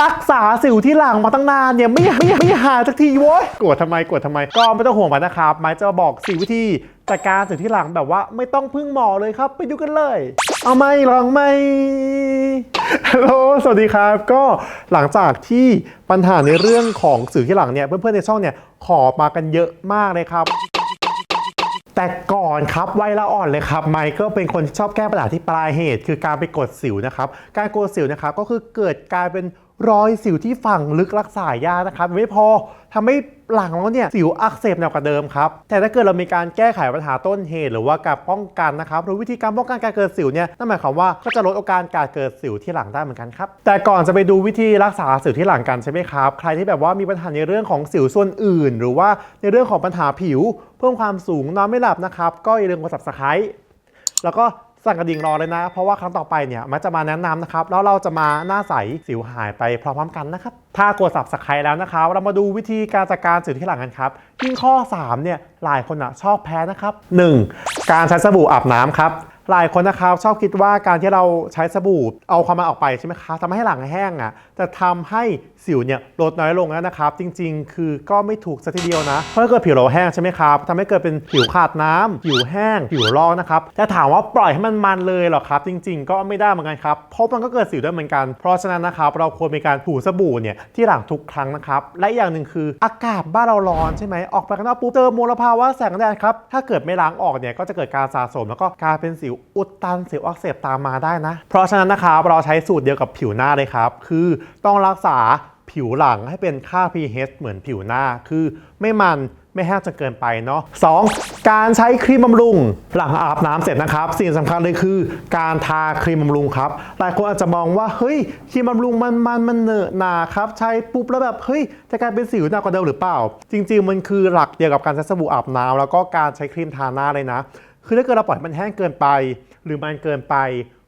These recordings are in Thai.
รักษาสิวที่หลังมาตั้งนานเนี่ยไม่ไม่ไม่หายสักทีโว้ยกดทำไมกดทำไมก็ไม่ต้องห่วงไปนะครับไม้จะบอกสี่วิธีจัดการสิวที่หลังแบบว่าไม่ต้องพึ่งหมอเลยครับ ไปดูกันเลย เอาไหมลองไหมฮัลโหลสวัสดีครับ ก็หลังจากที่ปัญหาในเรื่องของสิวที่หลังเนี่ยเพื่อนๆในช่องเนี่ยขอมากันเยอะมากเลยครับแต่ก่อนครับวัยละอ่อนเลยครับไมเคิลเป็นคนที่ชอบแก้ปัญหาที่ปลายเหตุ คือการไปกดสิวนะครับ การกดสิวนะครับก็คือเกิดกลายเป็น รอยสิวที่ฝังลึกรักษายากนะครับไม่พอทำให้หลังเราเนี่ยสิวอักเสบหนักกว่าเดิมครับแต่ถ้าเกิดเรามีการแก้ไขปัญหาต้นเหตุ หรือว่าการป้องกันนะครับหรือวิธีการป้องกันการเกิดสิวเนี่ยนั่นหมายความว่าก็จะลดโอกาสการเกิดสิวที่หลังได้เหมือนกันครับแต่ก่อนจะไปดูวิธีรักษาสิวที่หลังกันใช่ไหมครับใครที่แบบว่ามีปัญหาในเรื่องของสิวส่วนอื่น หรือว่าในเรื่องของปัญหาผิว เพิ่มความสูงนอนไม่หลับนะครับก็อย่าลืมกด subscribe แล้วก็ สั่งกระดิ่งรอเลยนะ เพราะว่าครั้งต่อไปเนี่ยมันจะมาแนะนำนะครับ แล้วเราจะมาหน้าใสสิวหายไปพร้อมๆกันนะครับ ถ้ากดสับสไครแล้วนะครับ เรามาดูวิธีการจัดการสิวที่หลังกันครับยิ่งข้อ 3 เนี่ยหลายคนอะชอบแพ้นะครับ 1. การใช้สบู่อาบน้ำครับ หลายคนนะครับชอบคิดว่าการที่เราใช้สบู่เอาความมันออกไปใช่ไหมครับทำให้หลังแห้งอะจะทำให้สิวเนี่ยลดน้อยลงแล้วนะครับ จริง ๆ คือก็ไม่ถูกสัทีเดียวนะ เพราะถ้าเกิดผิวเราแห้งใช่ไหมครับทำให้เกิดเป็นผิวขาดน้ำผิวแห้ง ผิวลอกนะครับแต่ถามว่าปล่อยให้มันมันเลยเหรอครับ จริง ๆ ก็ไม่ได้เหมือนกันครับเพราะมันก็เกิดสิวได้เหมือนกัน เพราะฉะนั้นนะครับเราควรมีการถูสบู่เนี่ยที่หลังทุกครั้งนะครับและอีกอย่างหนึ่งคืออากาศบ้านเราร้อนใช่ไหมออกไปข้างนอกปุ๊บเจอมลภาวะแสงแดดครับถ้าเกิดไม่ล้างออกเนี่ยก็จะเกิดการสะสมแล้วก็กลายเป็นสิวอุดตันสิวอักเสบตามมาได้นะ เพราะฉะนั้นนะครับเราใช้สูตรเดียวกับผิวหน้าเลยครับ คือต้องรักษาผิวหลังให้เป็นค่า pH เหมือนผิวหน้า คือไม่มันไม่แห้งจนเกินไปเนาะ 2. การใช้ครีมบำรุง หลังอาบน้ำเสร็จนะครับ สิ่งสำคัญเลยคือ การทาครีมบำรุงครับ หลายคนอาจจะมองว่าเฮ้ยครีมบำรุงมันมันมันเหนอะหนาครับ ใช้ปุ๊บแล้วแบบเฮ้ยจะกลายเป็นสิวหนักกว่าเดิมหรือเปล่า จริง ๆ มันคือหลักเดียวกับการใช้สบู่อาบน้ำแล้วก็การใช้ครีมทาหน้าเลยนะ คือถ้าเกิดเราปล่อยมันแห้งเกินไป หรือมันเกินไป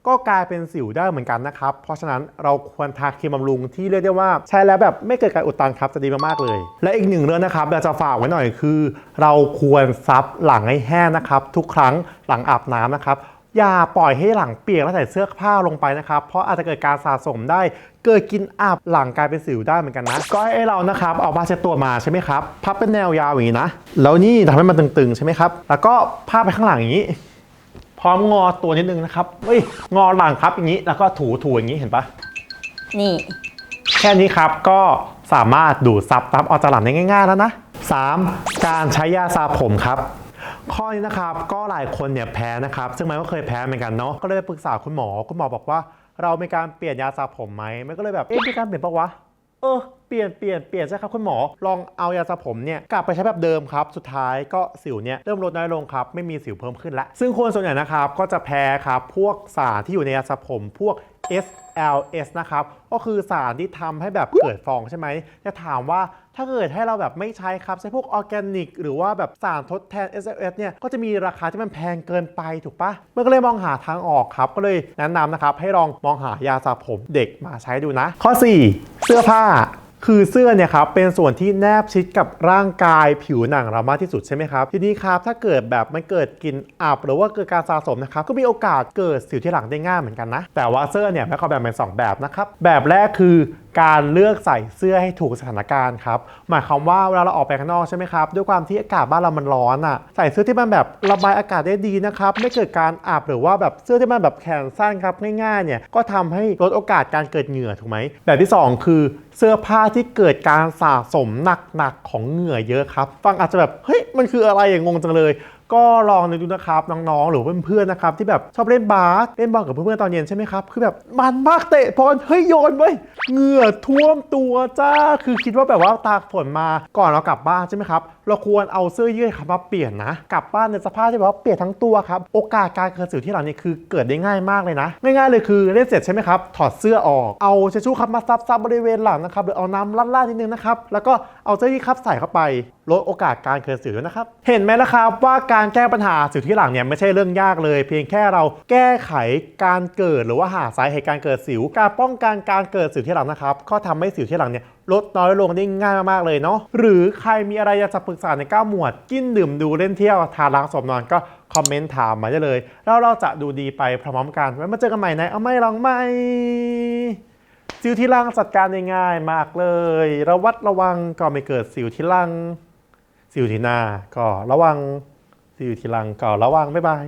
ก็กลายเป็นสิวได้เหมือนกันนะครับ เพราะฉะนั้นเราควรทาครีมบำรุงที่เรียกได้ว่าใช้แล้วแบบไม่เกิดการอุดตันครับจะดีมากๆเลย และอีกหนึ่งเรื่องนะครับอยากจะฝากไว้หน่อยคือ เราควรซับหลังให้แห้งนะครับ ทุกครั้งหลังอาบน้ำนะครับ อย่าปล่อยให้หลังเปียกแล้วใส่เสื้อผ้าลงไปนะครับ เพราะอาจจะเกิดการสะสมได้ เกิดกินอับหลังกลายเป็นสิวได้เหมือนกันนะ ก็ให้เรานะครับเอาผ้าเช็ดตัวมาใช่ไหมครับ พับเป็นแนวยาวอย่างนี้นะ แล้วนี่ทำให้มันตึงๆใช่ไหมครับ แล้วก็ผ้าไปข้างหลังอย่างนี้ พร้อมงอตัวนิดนึงนะครับ เฮ้ย งอหลังครับอย่างนี้ แล้วก็ถูถูอย่างนี้เห็นปะนี่ แค่นี้ครับก็สามารถดูดซับซับออกจากหลังได้ง่าย ๆ แล้วนะ 3. การใช้ยาสระผมครับ ข้อนี้นะครับก็หลายคนเนี่ยแพ้นะครับ ซึ่งมันก็เคยแพ้เหมือนกันเนาะก็เลยไปปรึกษาคุณหมอคุณหมอบอกว่า เรามีการเปลี่ยนยาสระผมไหมมันก็เลยแบบเอ๊ะมีการเปลี่ยนปะวะเออเปลี่ยนเปลี่ยนเปลี่ยนใช่ครับคุณหมอ ลองเอายาสระผมเนี่ยกลับไปใช้แบบเดิมครับ สุดท้ายก็สิวเนี่ยเริ่มลดน้อยลงครับ ไม่มีสิวเพิ่มขึ้นละ ซึ่งคนส่วนใหญ่นะครับก็จะแพ้ครับ พวกสารที่อยู่ในยาสระผม พวก SLS นะครับ ก็คือสารที่ทำให้แบบเกิดฟองใช่ไหม จะถามว่าถ้าเกิดให้เราแบบไม่ใช้ครับ ใช้พวกออร์แกนิก หรือว่าแบบสารทดแทน SLS เนี่ย ก็จะมีราคาที่มันแพงเกินไปถูกปะเมื่อก็เลยมองหาทางออกครับ ก็เลยแนะนำนะครับ ให้ลองมองหายาสระผมเด็กมาใช้ดูนะ ข้อ 4 เสื้อผ้า คือเสื้อเนี่ยครับเป็นส่วนที่แนบชิดกับร่างกายผิวหนังเรามากที่สุดใช่ไหมครับทีนี้ครับถ้าเกิดแบบมันเกิดกลิ่นอับหรือว่าเกิดการสะสมนะครับก็มีโอกาสเกิดสิวที่หลังได้ง่ายเหมือนกันนะแต่ว่าเสื้อเนี่ยแม่เขาแบ่งเป็นสองแบบนะครับแบบแรกคือ การเลือกใส่เสื้อให้ถูกสถานการณ์ครับหมายความว่าเวลาเราออกไปข้างนอกใช่ไหมครับด้วยความที่อากาศบ้านเรามันร้อนอะใส่เสื้อที่มันแบบระบายอากาศได้ดีนะครับไม่เกิดการอับหรือว่าแบบเสื้อที่มันแบบแขนสั้นครับง่ายๆเนี่ยก็ทำให้ลดโอกาสการเกิดเหงื่อถูกไหมแบบที่สองคือเสื้อผ้าที่เกิดการสะสมหนักๆของเหงื่อเยอะครับ ฟังอาจจะแบบเฮ้ยมันคืออะไรอย่างงงจังเลย ก็ลองนึกดูนะครับน้องๆหรือเพื่อนๆนะครับที่แบบชอบเล่นบาสเล่นบอลกับเพื่อนๆตอนเย็นใช่ไหมครับคือแบบมันมากเตะบอลเฮ้ยโยนเว้ยเหงื่อท่วมตัวจ้าคือคิดว่าแบบว่าตากฝนมาก่อนเรากลับบ้านใช่ไหมครับเราควรเอาเสื้อยืดครับมาเปลี่ยนนะกลับบ้านในสภาพที่แบบว่าเปียกทั้งตัวครับโอกาสการเกิดสิวที่หลังเนี่ยคือเกิดได้ง่ายมากเลยนะง่ายๆเลยคือเล่นเสร็จใช่ไหมครับถอดเสื้อออกเอาเชชูครับมาซับซับบริเวณหลังนะครับหรือเอาน้ำลาดๆนิดนึงนะครับแล้วก็เอาเสื้อยืดครับใส่เข้าไป ลดโอกาสการเกิดสิวนะครับ เห็นไหมล่ะครับว่าการแก้ปัญหาสิวที่หลังเนี่ยไม่ใช่เรื่องยากเลย เพียงแค่เราแก้ไขการเกิดหรือว่าหาสาเหตุการเกิดสิว การป้องกันการเกิดสิวที่หลังนะครับก็ทำให้สิวที่หลังเนี่ยลดน้อยลงได้ง่ายมากๆเลยเนาะหรือใครมีอะไรอยากจะปรึกษาใน 9 หมวด กินดื่มดูเล่นเที่ยวทานล้างสมนอนก็คอมเมนต์ถามมาได้เลย แล้วเราจะดูดีไปพร้อมๆกันไว้มาเจอกันใหม่ในเอาไม่ลองไม่สิวที่หลังจัดการได้ง่ายมากเลย ระวัดระวังก็ไม่เกิดสิวที่หลัง สิวที่หน้าก็ระวังสิวที่หลังก็ระวังบ๊ายบาย